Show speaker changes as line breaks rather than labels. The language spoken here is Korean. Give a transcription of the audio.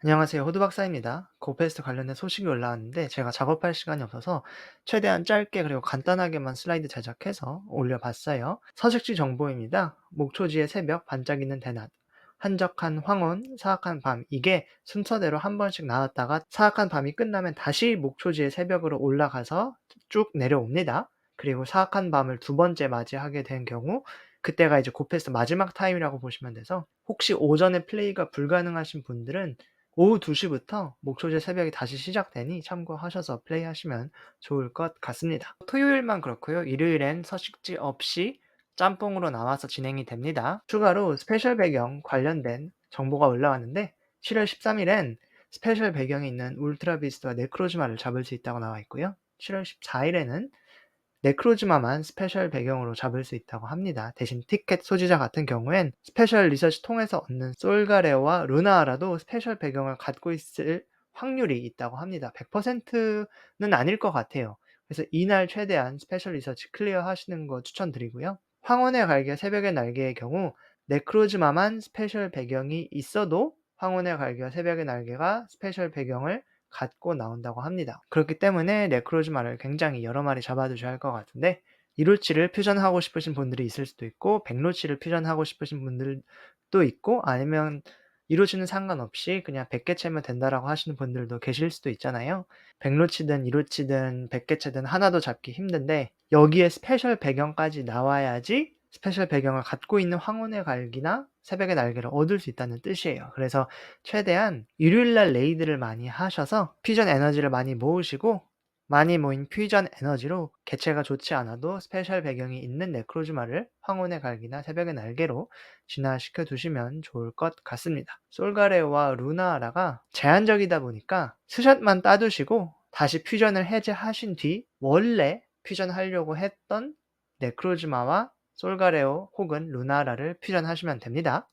안녕하세요. 호두 박사입니다. 고페스트 관련된 소식이 올라왔는데 제가 작업할 시간이 없어서 최대한 짧게 그리고 간단하게만 슬라이드 제작해서 올려봤어요. 서식지 정보입니다. 목초지의 새벽, 반짝이는 대낮, 한적한 황혼, 사악한 밤 이게 순서대로 한 번씩 나왔다가 사악한 밤이 끝나면 다시 목초지의 새벽으로 올라가서 쭉 내려옵니다. 그리고 사악한 밤을 두 번째 맞이하게 된 경우 그때가 이제 고페스트 마지막 타임이라고 보시면 돼서 혹시 오전에 플레이가 불가능하신 분들은 오후 2시부터 목초제 새벽이 다시 시작되니 참고하셔서 플레이하시면 좋을 것 같습니다. 토요일만 그렇고요. 일요일엔 서식지 없이 짬뽕으로 나와서 진행이 됩니다. 추가로 스페셜 배경 관련된 정보가 올라왔는데 7월 13일엔 스페셜 배경에 있는 울트라 비스트와 네크로즈마를 잡을 수 있다고 나와 있고요. 7월 14일에는 네크로즈마만 스페셜 배경으로 잡을 수 있다고 합니다. 대신 티켓 소지자 같은 경우엔 스페셜 리서치 통해서 얻는 솔가레오와 루나아라도 스페셜 배경을 갖고 있을 확률이 있다고 합니다. 100%는 아닐 것 같아요. 그래서 이날 최대한 스페셜 리서치 클리어 하시는 거 추천드리고요. 황혼의 갈개, 새벽의 날개의 경우 네크로즈마만 스페셜 배경이 있어도 황혼의 갈개와 새벽의 날개가 스페셜 배경을 갖고 나온다고 합니다. 그렇기 때문에 네크로즈마를 굉장히 여러 마리 잡아두셔야 할 것 같은데 이로치를 퓨전하고 싶으신 분들이 있을 수도 있고 백로치를 퓨전하고 싶으신 분들도 있고 아니면 이로치는 상관없이 그냥 100개 채면 된다라고 하시는 분들도 계실 수도 있잖아요. 백로치든 이로치든 100개 채든 하나도 잡기 힘든데 여기에 스페셜 배경까지 나와야지 스페셜 배경을 갖고 있는 황혼의 갈기나 새벽의 날개를 얻을 수 있다는 뜻이에요. 그래서 최대한 일요일날 레이드를 많이 하셔서 퓨전 에너지를 많이 모으시고 많이 모인 퓨전 에너지로 개체가 좋지 않아도 스페셜 배경이 있는 네크로즈마를 황혼의 갈기나 새벽의 날개로 진화시켜 두시면 좋을 것 같습니다. 솔가레오와 루나아라가 제한적이다 보니까 스샷만 따두시고 다시 퓨전을 해제하신 뒤 원래 퓨전하려고 했던 네크로즈마와 솔가레오 혹은 루나라를 퓨전하시면 됩니다.